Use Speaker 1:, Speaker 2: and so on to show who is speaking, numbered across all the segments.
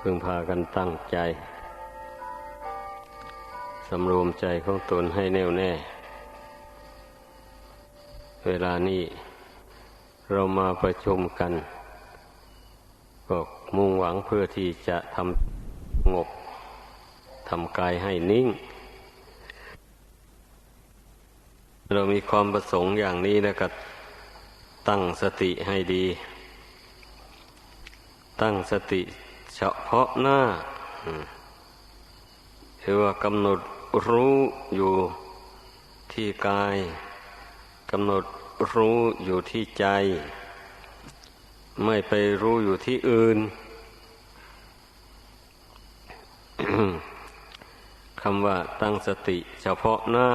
Speaker 1: พึงพากันตั้งใจ สำรวมใจของตนให้แน่วแน่ เวลานี้เรามาประชุมกัน ก็มุ่งหวังเพื่อที่จะทำงบทำกายให้นิ่ง เรามีความประสงค์อย่างนี้นะก็ตั้งสติให้ดี ตั้งสติ เฉพาะหน้าคือว่ากำหนดรู้อยู่ที่กายกำหนดรู้อยู่ที่ใจ ไม่ไปรู้อยู่ที่อื่นคำว่าตั้งสติเฉพาะหน้า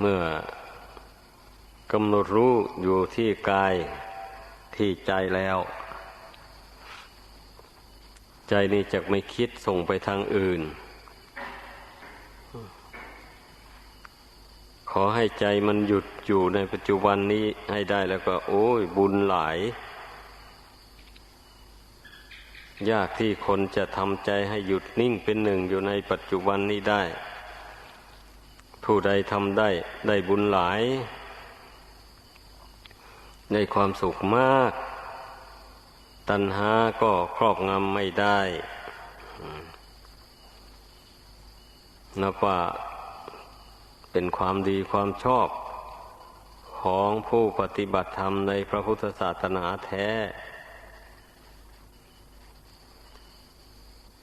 Speaker 1: เมื่อกำหนดรู้อยู่ที่กายที่ใจแล้ว ใจนี้จะไม่คิดส่งไปทางอื่น ขอให้ใจมันหยุดอยู่ในปัจจุบันนี้ให้ได้แล้วก็ โอ้ยบุญหลาย ยากที่คนจะทำใจให้หยุดนิ่งเป็นหนึ่งอยู่ในปัจจุบันนี้ได้ ผู้ใดทำได้ได้บุญหลายได้ความสุขมาก ตัณหาก็ครอบงำไม่ได้นับว่าเป็นความดีความชอบของผู้ปฏิบัติธรรมในพระพุทธศาสนาแท้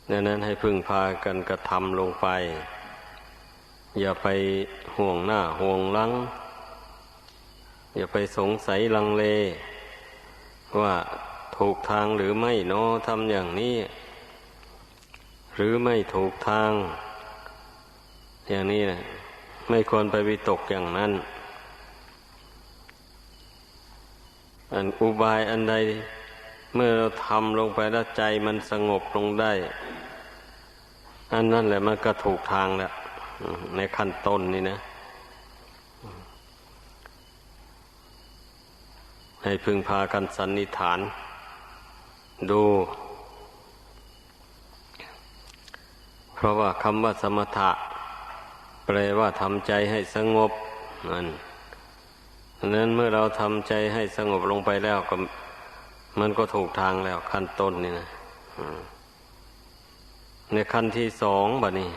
Speaker 1: ดังนั้นให้พึ่งพากันกระทำลงไป อย่าไปห่วงหน้าห่วงหลัง อย่าไปสงสัยลังเล ว่า ถูกทางหรือไม่เนอทำอย่างนี้ หรือไม่ถูกทาง อย่างนี้นะไม่ควรไปวิตกอย่างนั้น อันอุบายอันใด เมื่อเราทำลงไปแล้วใจมันสงบลงได้ อันนั้นแหละมันก็ถูกทางแล้วในขั้นต้นนี่นะ ให้พึงพากันสันนิฐาน ดู เพราะว่าคำว่าสมถะ แปลว่าทำใจให้สงบนั่นนั้นเมื่อเราทำใจให้สงบลงไปแล้วก็มันก็ถูกทางแล้วขั้นต้นนี่นะในขั้นที่สองบะนี้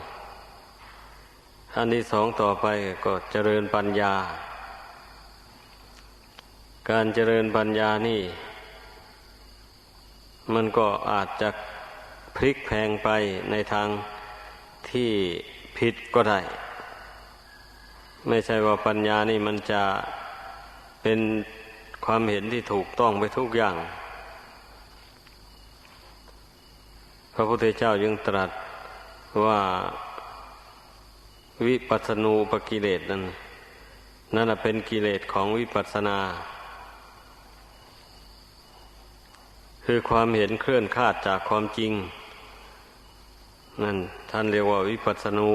Speaker 1: ขั้นที่สองต่อไปก็เจริญปัญญา การเจริญปัญญานี่ มันก็อาจจะพลิกแพงไปในทางที่ผิดก็ได้ ไม่ใช่ว่าปัญญานี่มันจะเป็นความเห็นที่ถูกต้องไปทุกอย่าง พระพุทธเจ้ายังตรัสว่าวิปัสสนูปกิเลสนั้นนั่นเป็นกิเลสของวิปัสสนา คือความเห็นเคลื่อนคาดจากความจริง นั่นท่านเรียกว่าวิปัสสนู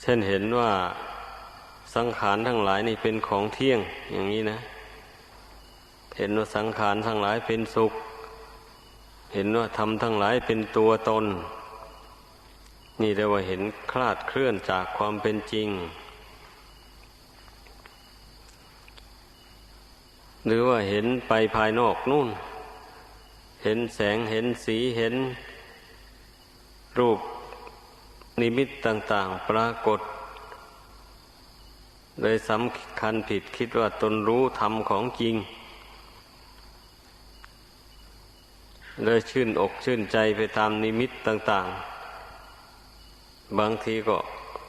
Speaker 1: เช่นเห็นว่าสังขารทั้งหลายนี่เป็นของเที่ยง อย่างนี้นะ เห็นว่าสังขารทั้งหลายเป็นสุข เห็นว่าธรรมทั้งหลายเป็นตัวตน นี่เรียกว่าเห็นคลาดเคลื่อนจากความเป็นจริง หรือว่าเห็นไปภายนอกนู่น เห็นแสงเห็นสีเห็น รูปนิมิตต่าง ๆ ปรากฏเลยสำคัญผิดคิดว่าตนรู้ธรรมของจริง เลยชื่นอกชื่นใจไปตามนิมิตต่าง ๆ บางทีก็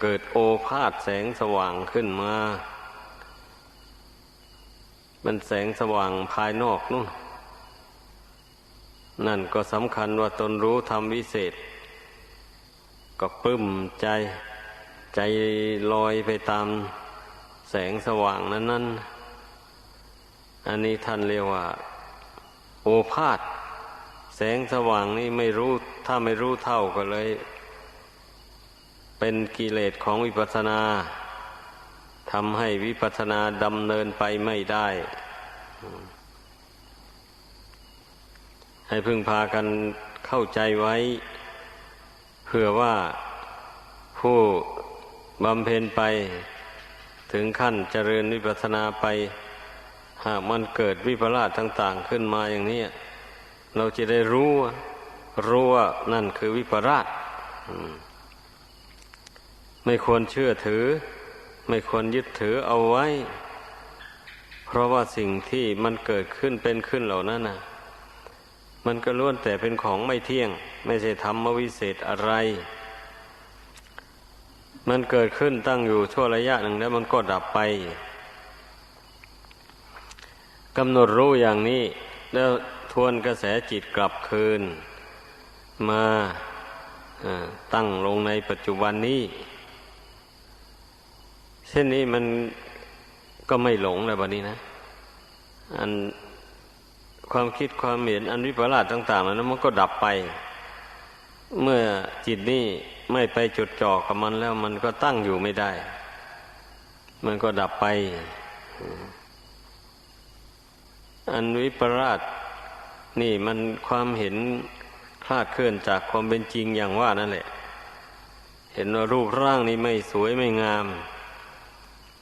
Speaker 1: เกิดโอภาษแสงสว่างขึ้นมา มันแสงสว่างภายนอกนู่น นั่นก็สำคัญว่าตนรู้ธรรมวิเศษ ก็ปึ้มใจใจลอยไปตามแสงสว่างนั้นนั้นอันนี้ท่านเรียกว่า โอภาษแสงสว่างนี่ไม่รู้ ถ้าไม่รู้เท่าก็เลย เป็นกิเลสของวิปัสสนา ทำให้วิปัสสนาดำเนินไปไม่ได้ ให้พึงพากันเข้าใจไว้ เพื่อว่าผู้บำเพ็ญไปถึงขั้นเจริญวิปัสสนาไป หากมันเกิดวิปลาสต่าง ๆ ขึ้นมาอย่างนี้ เราจะได้รู้รู้ว่านั่นคือวิปลาสไม่ควรเชื่อถือ ไม่ควรยึดถือเอาไว้ เพราะว่าสิ่งที่มันเกิดขึ้นเป็นขึ้นเหล่านั้นนะมันก็ล้วนแต่เป็นของไม่เที่ยง ไม่ใช่ธรรมวิเศษอะไร มันเกิดขึ้นตั้งอยู่ชั่วระยะหนึ่งแล้วมันก็ดับไปกำหนดรู้อย่างนี้ แล้วทวนกระแสจิตกลับคืน มาตั้งลงในปัจจุบันนี้ เช่นนี้มันก็ไม่หลงแล้วบัดนี้นะ อันความคิดความเห็นอันวิปลาสต่างๆนั้นมันก็ดับไป เมื่อจิตนี่ไม่ไปจดจ่อกับมันแล้ว มันก็ตั้งอยู่ไม่ได้ มันก็ดับไป อันวิปลาสนี่มันความเห็นคลาดเคลื่อนจากความเป็นจริงอย่างว่านั่นแหละ เห็นว่ารูปร่างนี้ไม่สวยไม่งาม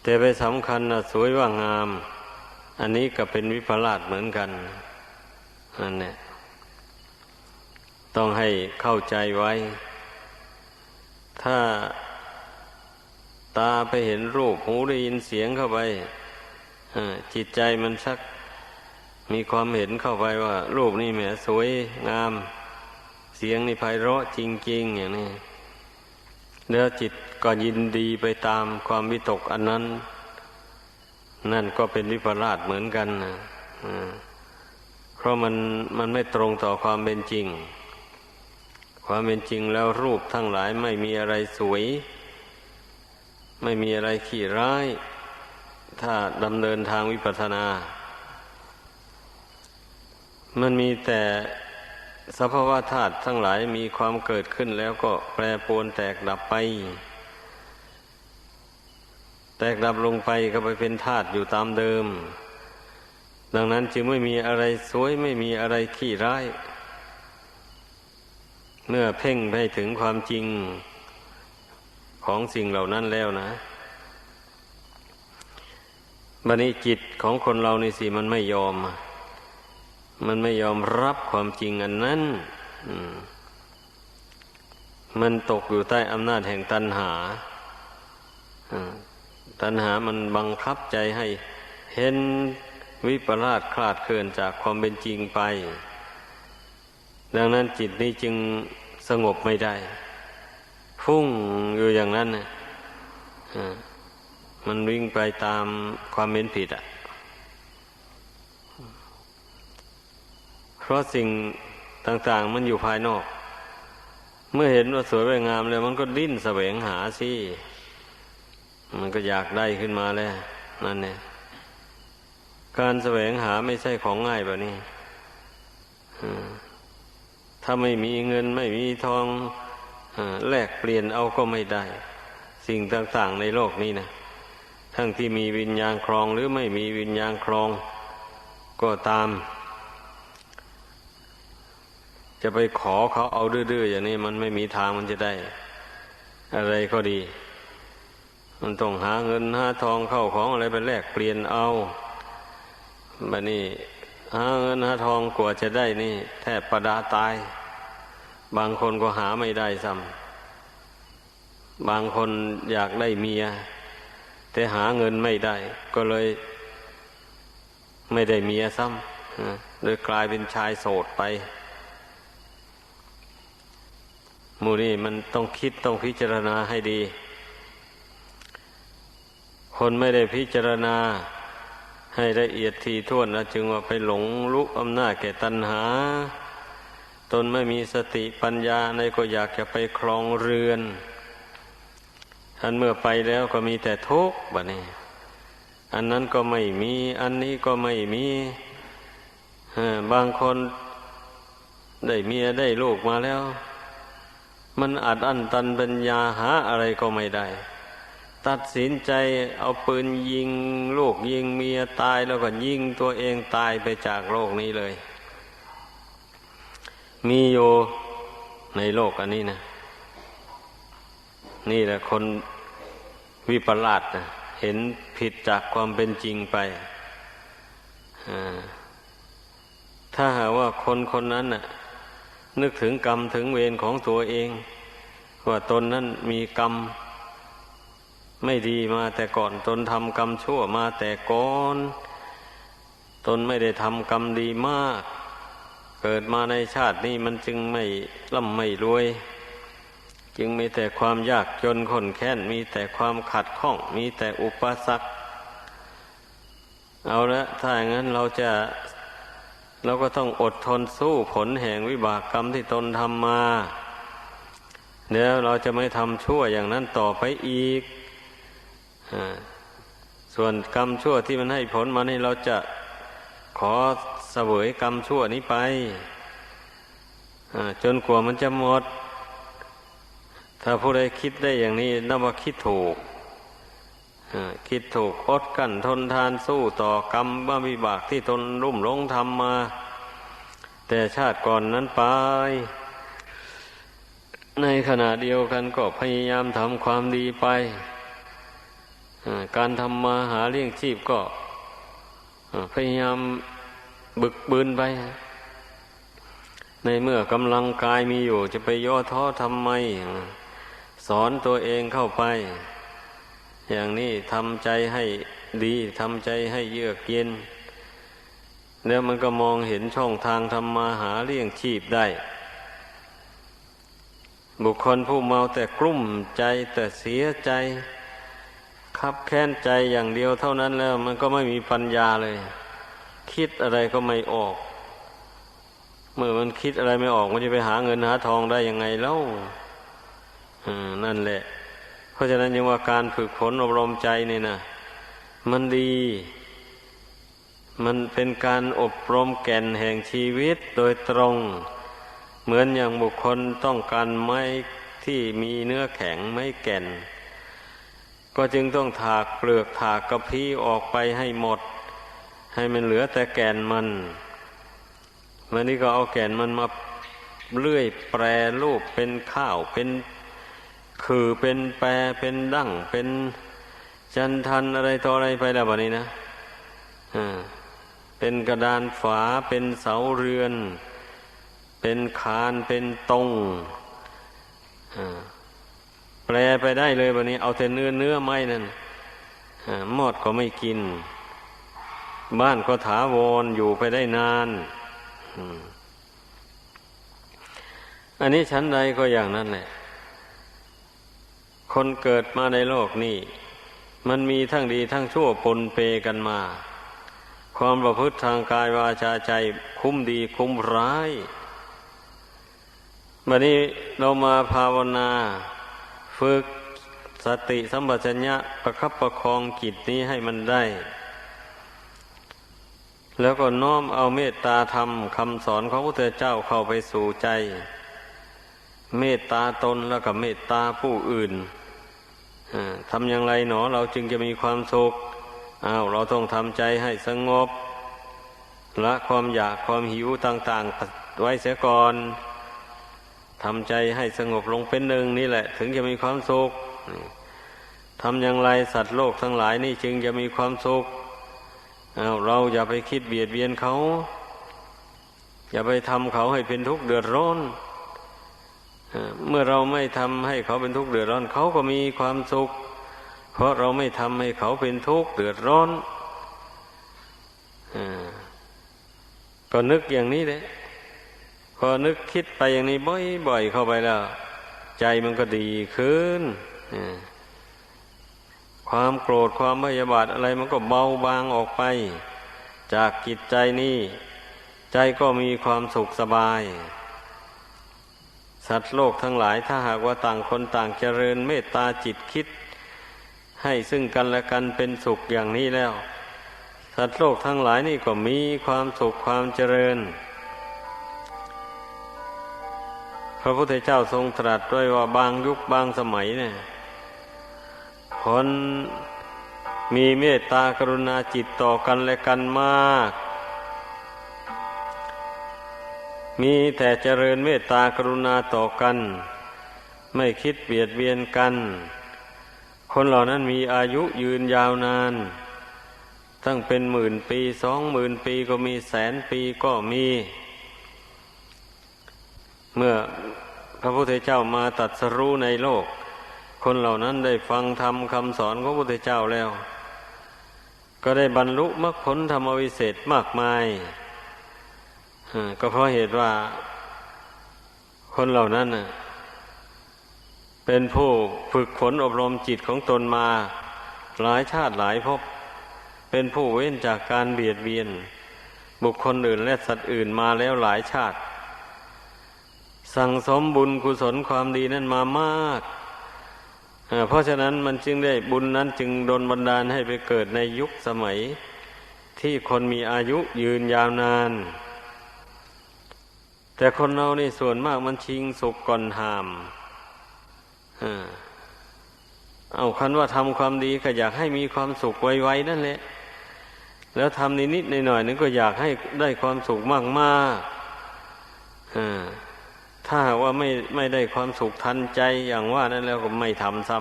Speaker 1: แต่ไปสำคัญนะสวยว่างาม อันนี้ก็เป็นวิปลาสเหมือนกันนั่นแหละต้องให้เข้าใจไว้ ถ้าตาไปเห็นรูปหูได้ยินเสียงเข้าไปจิตใจมันชักมีความเห็นเข้าไปว่า รูปนี่แหมสวยงาม เสียงนี่ไพเราะจริง ๆ อย่างนี้แล้วจิต ก็ยินดีไปตามความวิตกอันนั้น นั่นก็เป็นวิปลาสเหมือนกันนะเพราะมันมันไม่ตรงต่อความเป็นจริง ความเป็นจริงแล้วรูปทั้งหลายไม่มีอะไรสวย ไม่มีอะไรขี้ร้าย ถ้าดำเนินทางวิปัสสนา มันมีแต่สภาวะธาตุทั้งหลายมีความเกิดขึ้นแล้วก็แปรปรวนแตกดับไป แตกดับลงไปก็ไปเป็นธาตุอยู่ตามเดิม ดังนั้นจึงไม่มีอะไรสวยไม่มีอะไรขี้ร้าย เมื่อเพ่งไปถึงความจริงของสิ่งเหล่านั้นแล้วนะบันนี้จิตของคนเราในสิมันไม่ยอม มันไม่ยอมรับความจริงอันนั้นมันตกอยู่ใต้อำนาจแห่งตัณหา ตัณหามันบังคับใจให้เห็นวิปลาสคลาดเคลื่อนจากความเป็นจริงไป ดังนั้นจิตนี้จึงสงบไม่ได้พุ่งอยู่อย่างนั้นมันวิ่งไปตามความเป็นผิดอะ เพราะสิ่งต่างๆมันอยู่ภายนอก เมื่อเห็นว่าสวยงงามแล้วมันก็ดิ้นแสวงหาสิ มันก็อยากได้ขึ้นมาแล้วนั่นเนี่ยการแสวงหาไม่ใช่ของง่ายแบบนี้ถ้าไม่มีเงินไม่มีทองแลกเปลี่ยนเอาก็ไม่ได้ สิ่งต่างๆในโลกนี้นะทั้งที่มีวิญญาณครองหรือไม่มีวิญญาณครอง ก็ตาม จะไปขอเขาเอาดื้อๆอย่างนี้มันไม่มีทางมันจะได้ อะไรก็ดี มันต้องหาเงินหาทองเข้าของอะไรไปแลกเปลี่ยนเอาบัดนี้หาเงินหาทองกว่าจะได้นี่ แทบประดาตาย บางคนก็หาไม่ได้ซ้ำบางคนอยากได้เมีย แต่หาเงินไม่ได้ ก็เลยไม่ได้เมียซ้ำเลยกลายเป็นชายโสดไปมูนี่มันต้องคิดต้องพิจารณาให้ดี คนไม่ได้พิจารณาให้ละเอียดทีท่วนนะจึงว่าไปหลงลุกอำนาจแก่ตัณหา ตนไม่มีสติปัญญาในก็อยากจะไปครองเรือนท่านเมื่อไปแล้วก็มีแต่ทุกข์บะนี่อันนั้นก็ไม่มี อันนี้ก็ไม่มีบางคนได้เมียได้ลูกมาแล้ว มันอัดอั้นตันปัญญาหาอะไรก็ไม่ได้ ตัดสินใจเอาปืนยิงลูกยิงเมียตายแล้วก็ยิงตัวเองตายไปจากโลกนี้เลย มีอยู่ในโลกอันนี้นะ นี่แหละคนวิปลาสนะเห็นผิดจากความเป็นจริงไป ถ้าหากว่าคนคนนั้นน่ะ นึกถึงกรรมถึงเวรของตัวเอง ว่าตนนั้นมีกรรม ไม่ดีมาแต่ก่อนตนทำกรรมชั่วมาแต่ก่อน ตนไม่ได้ทำกรรมดีมาก เกิดมาในชาตินี้มันจึงไม่ร่ำไม่รวย จึงมีแต่ความยากจนขนแค้นมีแต่ความขัดข้อง มีแต่อุปสรรคเอาละถ้าอย่างนั้นเราจะเราก็ต้องอดทนสู้ผลแห่งวิบากกรรมที่ตนทำมา เดี๋ยวเราจะไม่ทำชั่วอย่างนั้นต่อไปอีก ส่วนกรรมชั่วที่มันให้ผลมานี่เราจะขอเสวยกรรมชั่วนี้ไปจนกว่ามันจะหมด ถ้าผู้ใดคิดได้อย่างนี้นับว่าคิดถูกคิดถูกอดกั้นทนทานสู้ต่อกรรมบ้าวิบากที่ตนรุ่มหลงทำมา แต่ชาติก่อนนั้นไป ในขณะเดียวกันก็พยายามทำความดีไป การทำมาหาเลี้ยงชีพก็พยายามบึกบืนไป ในเมื่อกำลังกายมีอยู่ จะไปย่อท้อทำไม สอนตัวเองเข้าไป อย่างนี้ทำใจให้ดีทำใจให้เยือกเย็น แล้วมันก็มองเห็นช่องทางทำมาหาเลี้ยงชีพได้ บุคคลผู้เมาแต่กลุ้มใจแต่เสียใจ คับแค้นใจอย่างเดียวเท่านั้นแล้ว มันก็ไม่มีปัญญาเลย คิดอะไรก็ไม่ออก เมื่อมันคิดอะไรไม่ออกมันจะไปหาเงินหาทองได้ยังไงเล่านั่นแหละ เพราะฉะนั้นยังว่าการฝึกฝนอบรมใจนี่นะมันดี มันเป็นการอบรมแก่นแห่งชีวิตโดยตรง เหมือนอย่างบุคคลต้องการไม้ที่มีเนื้อแข็งไม้แก่น ก็จึงต้องถากเปลือกถากกระพี้ออกไปให้หมด ให้มันเหลือแต่แก่นมันวันนี้ก็เอาแก่นมันมาเลื่อยแปรรูปเป็นข้าวเป็นคือเป็นแปรเป็นดั้งเป็นจันทันอะไรต่ออะไรไปแล้ววันนี้นะอ่าเป็นกระดานฝาเป็นเสาเรือน เป็นคานเป็นตรง แปลไปได้เลยวันนี้ เอาแต่เนื้อเนื้อไม้นั่นหมดก็ไม่กิน บ้านก็ถาวรอยู่ไปได้นานอันนี้ชั้นใดก็อย่างนั้นแหละ คนเกิดมาในโลกนี้มันมีทั้งดีทั้งชั่วปนเปกันมา ความประพฤติทางกายวาจาใจคุ้มดีคุ้มร้าย วันนี้เรามาภาวนา ฝึกสติสัมปชัญญะประคับประคองจิตนี้ให้มันได้ แล้วก็น้อมเอาเมตตาธรรมคำสอนของพระพุทธเจ้าเข้าไปสู่ใจ เมตตาตนแล้วก็เมตตาผู้อื่นทำอย่างไรหนอเราจึงจะมีความสุขอ้าวเราต้องทำใจให้สงบละความอยากความหิวต่าง ๆ ไว้เสียก่อน ทำใจให้สงบลงเป็นหนึ่งนี่แหละ ถึงจะมีความสุขทำอย่างไรสัตว์โลกทั้งหลายนี่จึงจะมีความสุขเราอย่าไปคิดเบียดเบียนเขา อย่าไปทำเขาให้เป็นทุกข์เดือดร้อนเมื่อเราไม่ทำให้เขาเป็นทุกข์เดือดร้อน เขาก็มีความสุข เพราะเราไม่ทำให้เขาเป็นทุกข์เดือดร้อนก็นึกอย่างนี้เลย พอนึกคิดไปอย่างนี้บ่อยๆเข้าไปแล้ว ใจมันก็ดีขึ้นความโกรธความพยาบาทอะไรมันก็เบาบางออกไป จากจิตใจนี้ใจก็มีความสุขสบาย สัตว์โลกทั้งหลายถ้าหากว่าต่างคนต่างเจริญเมตตาจิตคิด ให้ซึ่งกันและกันเป็นสุขอย่างนี้แล้ว สัตว์โลกทั้งหลายนี่ก็มีความสุขความเจริญ ระพุทธเจ้าทรงตรัสด้วยว่าบางยุคบางสมัยเนี่ยคคนมีเมตตากรุณาจิตต่อกันและกันมาก มีแต่เจริญเมตตากรุณาต่อกัน ไม่คิดเบียดเบียนกัน คนเหล่านั้นมีอายุยืนยาวนาน ตั้งเป็นหมื่นปีสองหมื่นปีก็มีแสนปีก็มี เมื่อพระพุทธเจ้ามาตัดสรู้ในโลก คนเหล่านั้นได้ฟังธรรมคำสอนของพระพุทธเจ้าแล้ว ก็ได้บรรลุมรรคผลธรรมวิเศษมากมายก็เพราะเหตุว่า คนเหล่านั้นเป็นผู้ฝึกฝนอบรมจิตของตนมาหลายชาติหลายภพเป็นผู้เว้นจากการเบียดเบียน บุคคลอื่นและสัตว์อื่นมาแล้วหลายชาติ สั่งสมบุญกุศลความดีนั้นมามากเพราะฉะนั้นมันจึงได้บุญนั้นจึงดลบันดาลให้ไปเกิดในยุคสมัย ที่คนมีอายุยืนยาวนาน แต่คนเรานี่ส่วนมากมันชิงสุกก่อนหามเอาคันว่าทำความดีก็อยากให้มีความสุขไวๆนั่นแหละ แล้วทำนิดๆหน่อยๆนึงก็อยากให้ได้ความสุขมากๆ ถ้าว่าไม่ไม่ได้ความสุขทันใจอย่างว่านั้นแล้วก็ไม่ทำซ้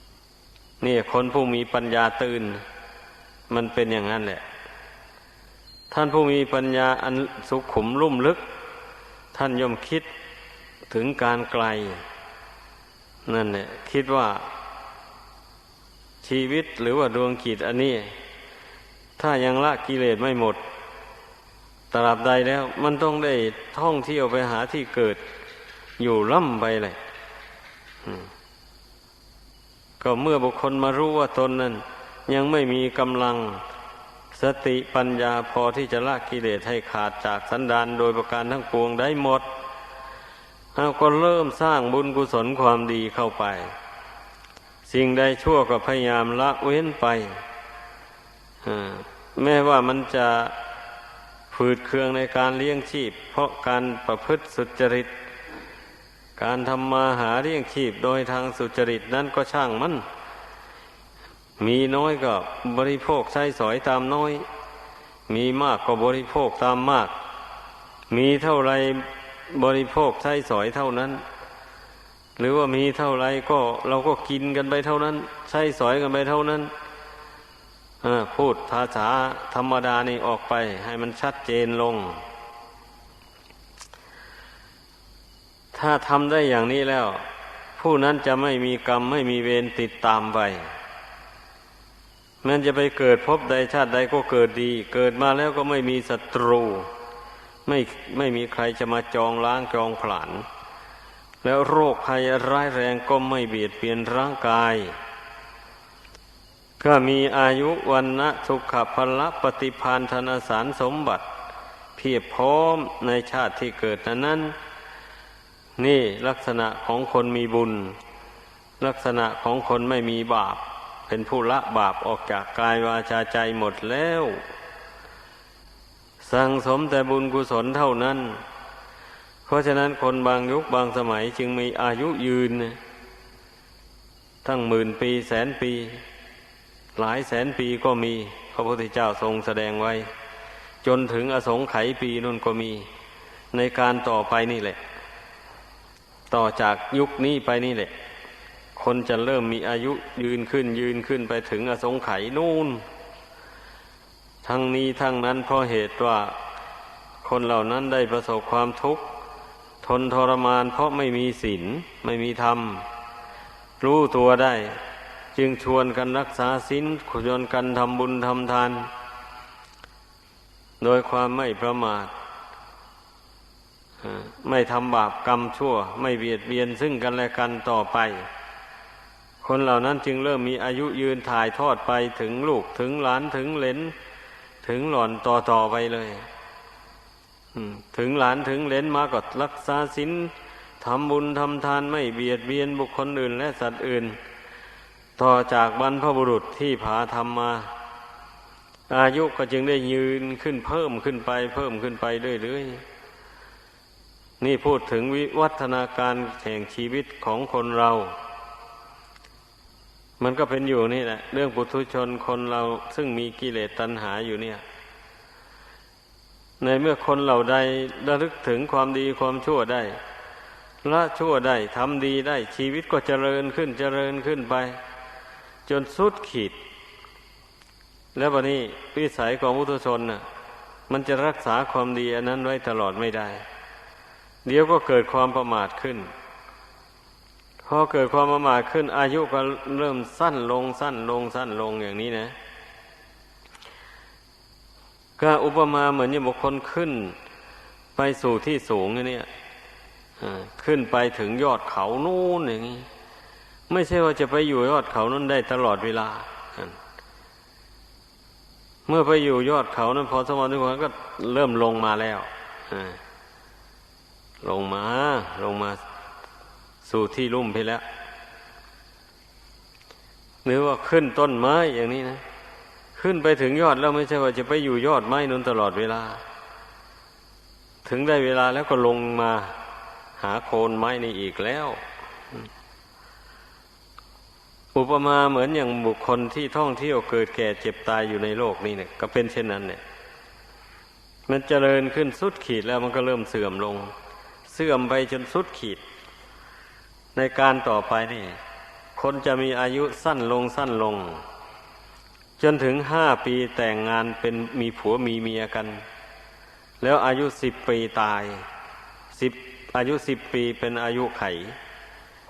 Speaker 1: ำนี่คนผู้มีปัญญาตื่น มันเป็นอย่างนั้นแหละ ท่านผู้มีปัญญาอันสุขุมลุ่มลึก ท่านย่อมคิดถึงการไกล นั่นเนี่ยคิดว่า ชีวิตหรือว่าดวงกิจอันนี้ ถ้ายังละกิเลสไม่หมด ตราบใดแล้ว มันต้องได้ท่องเที่ยวไปหาที่เกิดอยู่ล่ำไปเลยก็เมื่อบุคคลมารู้ว่าตนนั้น ยังไม่มีกำลังสติปัญญาพอที่จะละกิเลสให้ขาดจากสันดานโดยประการทั้งปวงได้หมดเราก็เริ่มสร้างบุญกุศลความดีเข้าไป สิ่งใดชั่วก็พยายามละเว้นไปแม้ว่ามันจะ ฝืดเคืองในการเลี้ยงชีพ เพราะการประพฤติสุจริต การทำมาหาเลี้ยงชีพโดยทางสุจริตนั้นก็ช่างมัน มีน้อยก็บริโภคใช้สอยตามน้อย มีมากก็บริโภคตามมาก มีเท่าไรบริโภคใช้สอยเท่านั้น หรือว่ามีเท่าไรก็เราก็กินกันไปเท่านั้น ใช้สอยกันไปเท่านั้น พูดภาษาธรรมดานี่ออกไป ให้มันชัดเจนลง ถ้าทำได้อย่างนี้แล้ว ผู้นั้นจะไม่มีกรรมไม่มีเวรติดตามไปมันจะไปเกิดพบใดชาติใดก็เกิดดี เกิดมาแล้วก็ไม่มีศัตรู ไม่ไม่มีใครจะมาจองล้างจองผลาญแล้วโรคภัยร้ายแรงก็ไม่เบียดเบียนร่างกาย ก็มีอายุวันนะสุขภละปฏิพานธนสารสมบัติ เพียบพร้อมในชาติที่เกิดนั้นนนนี่ลักษณะของคนมีบุญ ลักษณะของคนไม่มีบาป เป็นผู้ละบาปออกจากกายวาจาใจหมดแล้ว สั่งสมแต่บุญกุศลเท่านั้น เพราะฉะนั้นคนบางยุคบางสมัยจึงมีอายุยืนตั้งหมื่นปีแสนปี หลายแสนปีก็มีพระพุทธเจ้าทรงแสดงไว้ จนถึงอสงไขยปีนั่นก็มี ในการต่อไปนี่แหละ ต่อจากยุคนี้ไปนี่แหละ คนจะเริ่มมีอายุยืนขึ้นยืนขึ้นไปถึงอสงไขยนู่น ทั้งนี้ทั้งนั้นเพราะเหตุว่าคนเหล่านั้นได้ประสบความทุกข์ทนทรมานเพราะไม่มีศีลไม่มีธรรม รู้ตัวได้ จึงชวนกันรักษาศีลชวนกันทำบุญทำทาน โดยความไม่ประมาทไม่ทำบาปกรรมชั่ว ไม่เบียดเบียนซึ่งกันและกันต่อไป คนเหล่านั้นจึงเริ่มมีอายุยืนถ่ายทอดไปถึงลูกถึงหลานถึงเหลนถึงหล่อนต่อต่อไปเลยถึงหลานถึงเลนมาก็รักษาศีลทำบุญทำทานไม่เบียดเบียนบุคคลอื่นและสัตว์อื่น ต่อจากบรรพบุรุษที่ผาทำมา อายุก็จึงได้ยืนขึ้นเพิ่มขึ้นไป เพิ่มขึ้นไปเรื่อยๆ นี่พูดถึงวิวัฒนาการแห่งชีวิตของคนเรา มันก็เป็นอยู่นี่แหละ เรื่องปุถุชนคนเราซึ่งมีกิเลสตัณหาอยู่เนี่ย ในเมื่อคนเราใดระลึกถึงความดีความชั่วได้ละชั่วได้ทำดีได้ชีวิตก็เจริญขึ้นเจริญขึ้นไป จนสุดขีด แล้ววันนี้วิสัยของพุทุชนน่ะ มันจะรักษาความดีอันนั้นไว้ตลอดไม่ได้ เดี๋ยวก็เกิดความประมาทขึ้น พอเกิดความประมาทขึ้น อายุก็เริ่มสั้นลงสั้นลงสั้นลงอย่างนี้นะก็อุปมาเหมือนอย่างบุคคลขึ้น ไปสู่ที่สูงอย่างนี้ขึ้นไปถึงยอดเขานู่นอย่างนี้ ไม่ใช่ว่าจะไปอยู่ยอดเขานั้นได้ตลอดเวลา เมื่อไปอยู่ยอดเขานั้นพอสมองทุกคนก็เริ่มลงมาแล้วลงมา ลงมาสู่ที่ลุ่มไปแล้ว หรือว่าขึ้นต้นไม้อย่างนี้นะ ขึ้นไปถึงยอดแล้วไม่ใช่ว่าจะไปอยู่ยอดไม้นั้นตลอดเวลา ถึงได้เวลาแล้วก็ลงมาหาโคนไม้นี่อีกแล้ว อุปมาเหมือนอย่างบุคคลที่ท่องเที่ยวเกิดแก่เจ็บตายอยู่ในโลกนี้เนี่ย ก็เป็นเช่นนั้นเนี่ย มันเจริญขึ้นสุดขีดแล้วมันก็เริ่มเสื่อมลง เสื่อมไปจนสุดขีด ในการต่อไปนี่ คนจะมีอายุสั้นลงสั้นลง จนถึงห้าปีแต่งงานเป็นมีผัวมีเมียกัน แล้วอายุสิบปีตายสิบอายุสิบปีเป็นอายุไข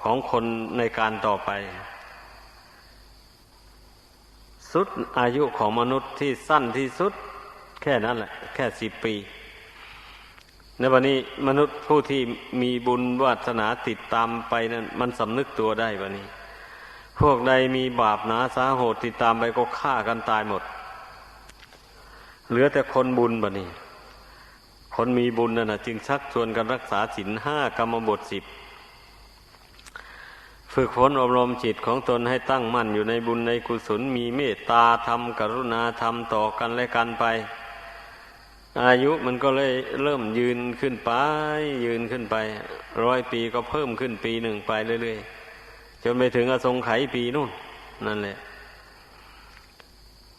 Speaker 1: ของคนในการต่อไป สุดอายุของมนุษย์ที่สั้นที่สุด แค่นั้นแหละ แค่สิบปี ในวันนี้มนุษย์ผู้ที่มีบุญวาสนาติดตามไปนั้นมันสำนึกตัวได้วันนี้ พวกใดมีบาปหนาสาโหดติดตามไปก็ฆ่ากันตายหมด เหลือแต่คนบุญบันนี้ คนมีบุญนั่นนะจึงชักชวนกันรักษาศีลห้ากรรมบทสิบ ฝึกฝนอบรมจิตของตนให้ตั้งมั่นอยู่ในบุญในกุศลมีเมตตาธรรมกรุณาธรรมต่อกันและกันไป อายุมันก็เลยเริ่มยืนขึ้นไป ยืนขึ้นไป ร้อยปีก็เพิ่มขึ้นปีหนึ่งไปเรื่อยๆจนไปถึงอสงไขยปีนู่น นั่นแหละ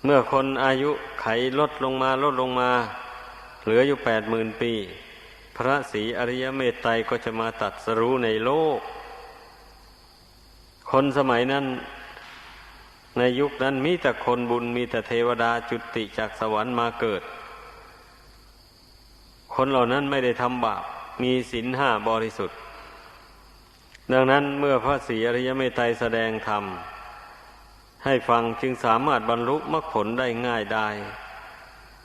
Speaker 1: เมื่อคนอายุไขลดลงมาลดลงมา เหลืออยู่แปดหมื่นปี พระศรีอริยเมตไตรก็จะมาตัดสรู้ในโลก คนสมัยนั้น ในยุคนั้นมีแต่คนบุญมีแต่เทวดาจุติจากสวรรค์มาเกิด คนเหล่านั้นไม่ได้ทำบาปมีศีลห้าบริสุทธิ์ ดังนั้นเมื่อพระศรีอริยเมตไตรแสดงธรรม ให้ฟังจึงสามารถบรรลุมรรคผลได้ง่ายได้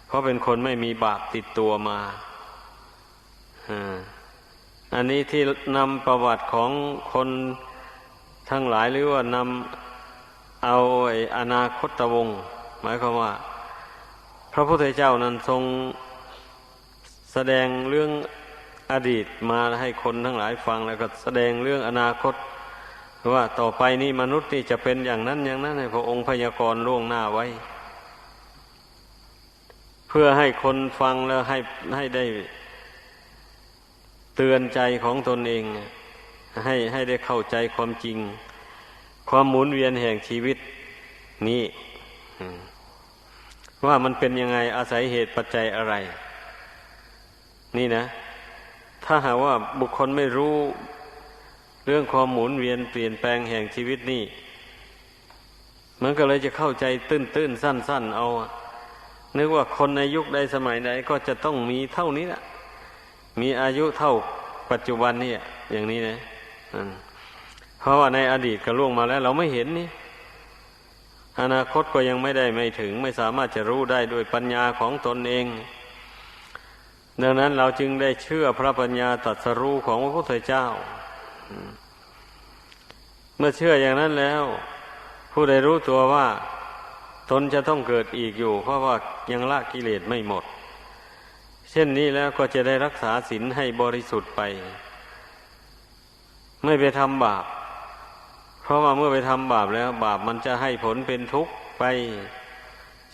Speaker 1: เพราะเป็นคนไม่มีบาปติดตัวมาอันนี้ที่นำประวัติของคน ทั้งหลายหรือว่านำเอาไอ้อนาคตวงหมายความว่า พระพุทธเจ้านั้นทรงแสดงเรื่องอดีตมาให้คนทั้งหลายฟังแล้วก็แสดงเรื่องอนาคตว่าต่อไปนี้มนุษย์นี่จะเป็นอย่างนั้นอย่างนั้นให้พระองค์พยากรณ์ล่วงหน้าไว้ เพื่อให้คนฟังแล้วให้ให้ได้เตือนใจของตนเอง ให้ให้ได้เข้าใจความจริง ความหมุนเวียนแห่งชีวิตนี้ว่ามันเป็นยังไงอาศัยเหตุปัจจัยอะไร นี่นะ ถ้าหากว่าบุคคลไม่รู้เรื่องความหมุนเวียนเปลี่ยนแปลงแห่งชีวิตนี่มันก็เลยจะเข้าใจตื้นตื้นสั้นสั้นเอานึกว่าคนในยุคใดสมัยใดก็จะต้องมีเท่านี้แหละมีอายุเท่าปัจจุบันนี่อย่างนี้นะ เพราะว่าในอดีตก็ล่วงมาแล้ว เราไม่เห็นนี่อนาคตก็ยังไม่ได้ไม่ถึง ไม่สามารถจะรู้ได้ด้วยปัญญาของตนเอง ดังนั้นเราจึงได้เชื่อพระปัญญาตรัสรู้ของพระพุทธเจ้า เมื่อเชื่ออย่างนั้นแล้ว ผู้ใดรู้ตัวว่า ตนจะต้องเกิดอีกอยู่ เพราะว่ายังละกิเลสไม่หมด เช่นนี้แล้วก็จะได้รักษาศีลให้บริสุทธิ์ไป ไม่ไปทำบาป เพราะว่าเมื่อไปทำบาปแล้ว บาปมันจะให้ผลเป็นทุกข์ไป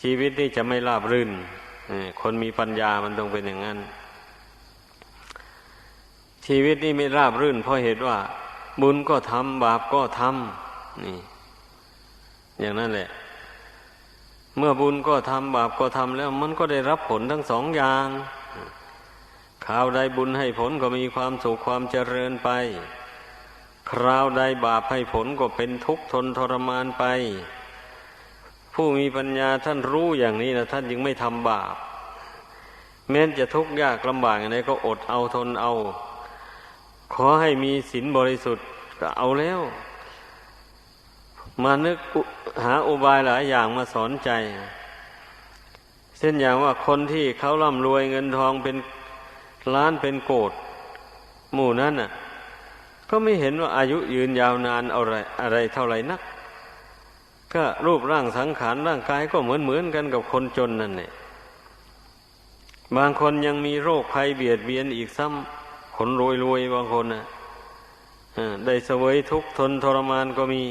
Speaker 1: ชีวิตนี่จะไม่ราบรื่นคนมีปัญญามันต้องเป็นอย่างนั้น ชีวิตนี่ไม่ราบรื่น เพราะเหตุว่า บุญก็ทำบาปก็ทำนี่ อย่างนั้นแหละ เมื่อบุญก็ทำบาปก็ทำแล้ว มันก็ได้รับผลทั้งสองอย่างข่าวใดบุญให้ผลก็มีความสุขความเจริญไป คราวใดบาปให้ผลก็เป็นทุกข์ทนทรมานไป ผู้มีปัญญาท่านรู้อย่างนี้นะท่านยังไม่ทำบาป แม้จะทุกข์ยากลำบากอะไรก็อดเอาทนเอา ขอให้มีศีลบริสุทธิ์ก็เอาแล้ว มานึกหาอุบายหลายอย่างมาสอนใจ เช่นอย่างว่าคนที่เขาร่ำรวยเงินทองเป็นล้านเป็นโกดหมู่นั้นน่ะ ก็ไม่เห็นว่าอายุยืนยาวนานอะไรอะไรเท่าไหร่นัก ก็รูปร่างสังขารร่างกายก็เหมือนเหมือนกันกับคนจนนั่นแหละบางคนยังมีโรคภัยเบียดเบียนอีกซ้ำคนรวยรวยบางคนน่ะได้เสวยทุกทนทรมานก็มี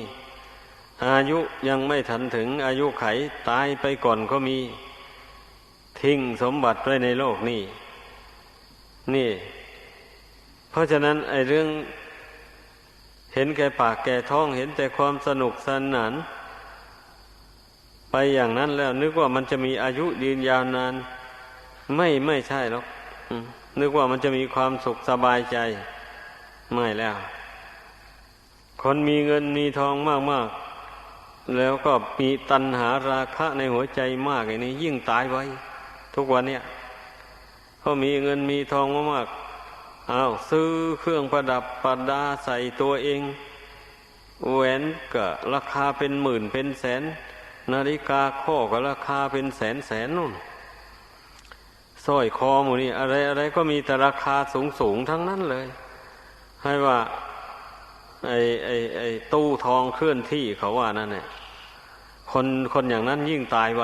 Speaker 1: อายุยังไม่ทันถึงอายุไขตายไปก่อนก็มี ทิ้งสมบัติไว้ในโลกนี้นี่ เพราะฉะนั้นไอ้เรื่อง เห็นแก่ปากแก่ท้องเห็นแต่ความสนุกสนาน ไปอย่างนั้นแล้ว นึกว่ามันจะมีอายุยืนยาวนาน ไม่ไม่ใช่หรอกนึกว่ามันจะมีความสุขสบายใจ ไม่แล้ว คนมีเงินมีทองมากๆแล้วก็มีตัณหาราคะในหัวใจมากอย่างนี้ยิ่งตายไว้ ทุกวันเนี่ยเขามีเงินมีทองมากๆ อ้าวซื้อเครื่องประดับประดาใส่ตัวเองแหวนก็ราคาเป็นหมื่นเป็นแสน นาฬิกาข้อก็ราคาเป็นแสนแสนนู่นสร้อยคอหมูนี่อะไรอะไรก็มีแต่ราคาสูงสูงทั้งนั้นเลย ให้ว่า ไอ้ไอ้ไอ้ตู้ทองเคลื่อนที่เขาว่านั่นเนี่ยคนคนอย่างนั้นยิ่งตายไว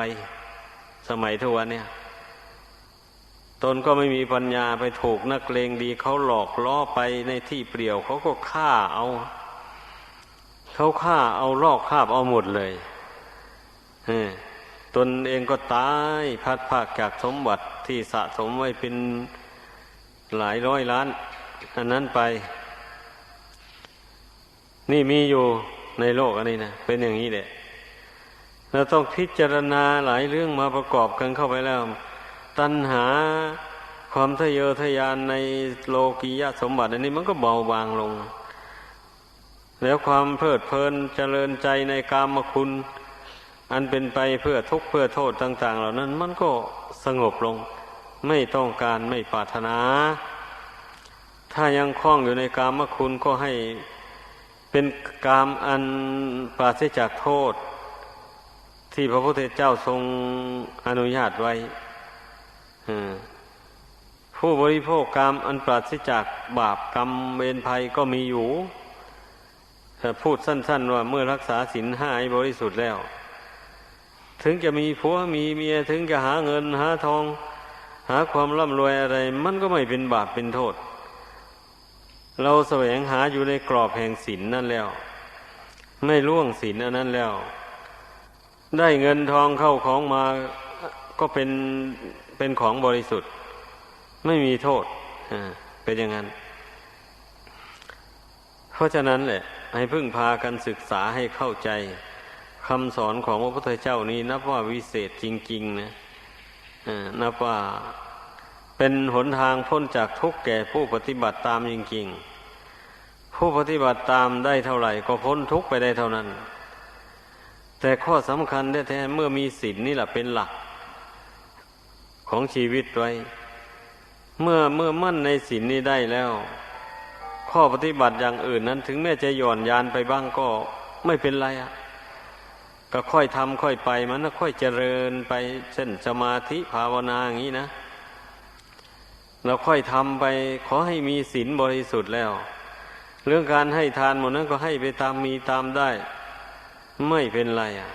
Speaker 1: สมัยทุกวันเนี่ย ตนก็ไม่มีปัญญาไปถูกนักเลงดีเขาหลอกล่อไปในที่เปลี่ยวเขาก็ฆ่าเอา เขาฆ่าเอาลอกคาบเอาหมดเลยตนเองก็ตายพัดภาคจากสมบัติที่สะสมไว้เป็นหลายร้อยล้าน อันนั้นไป นี่มีอยู่ในโลกอันนี้นะเป็นอย่างนี้แหละเราต้องพิจารณาหลายเรื่องมาประกอบกันเข้าไปแล้ว ตัณหาความทะเยอทะยานในโลกียะสมบัติ อันนี้มันก็เบาบางลง แล้วความเพลิดเพลินเจริญใจในกามคุณ อันเป็นไปเพื่อทุกข์เพื่อโทษต่าง ๆ เหล่านั้นมันก็สงบลง ไม่ต้องการไม่ปรารถนา ถ้ายังคล้องอยู่ในกามคุณก็ให้เป็นกามอันปราศจากโทษ ที่พระพุทธเจ้าทรงอนุญาตไว้ ผู้บริโภคกรรมอันปราศจากบาปกรรมเวรภัยก็มีอยู่แต่พูดสั้น ๆ ว่าเมื่อรักษาศีลห้าบริสุทธิ์แล้ว ถึงจะมีผัวมีเมียถึงจะหาเงินหาทอง หาความร่ำรวยอะไร มันก็ไม่เป็นบาปเป็นโทษ เราแสวงหาอยู่ในกรอบแห่งศีลนนั่นแล้ว ไม่ล่วงศีลอันนั้นแล้ว ได้เงินทองเข้าของมาก็เป็น เป็นของบริสุทธิ์ ไม่มีโทษเป็นอย่างนั้น เพราะฉะนั้นแหละ ให้พึ่งพากันศึกษาให้เข้าใจคำสอนของพระพุทธเจ้านี้นับว่าวิเศษจริง ๆ นะนับว่าเป็นหนทางพ้นจากทุกข์แก่ผู้ปฏิบัติตามจริง ๆ ผู้ปฏิบัติตามได้เท่าไหร่ ก็พ้นทุกข์ไปได้เท่านั้น แต่ข้อสำคัญแท้ๆเมื่อมีศีลนี่แหละเป็นหลัก ของชีวิตไว้ เมื่อเมื่อมั่นในศีลนี้ได้แล้ว ข้อปฏิบัติอย่างอื่นนั้น ถึงแม้จะหย่อนยานไปบ้างก็ไม่เป็นไรอะก็ค่อยทำค่อยไปมันก็ค่อยเจริญไปเช่นสมาธิภาวนาอย่างนี้นะ เราค่อยทำไปขอให้มีศีลบริสุทธิ์แล้ว เรื่องการให้ทานหมดนั้นก็ให้ไปตามมีตามได้ ไม่เป็นไรอะ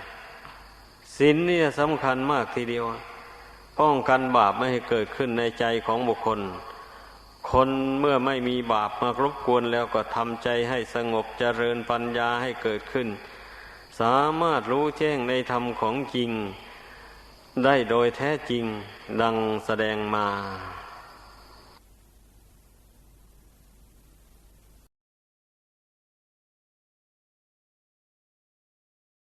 Speaker 1: ศีลนี่สำคัญมากทีเดียว ป้องกันบาปไม่ให้เกิดขึ้นในใจของบุคคล คนเมื่อไม่มีบาปมารบกวนแล้วก็ทำใจให้สงบเจริญปัญญาให้เกิดขึ้น สามารถรู้แจ้งในธรรมของจริง ได้โดยแท้จริงดังแสดงมา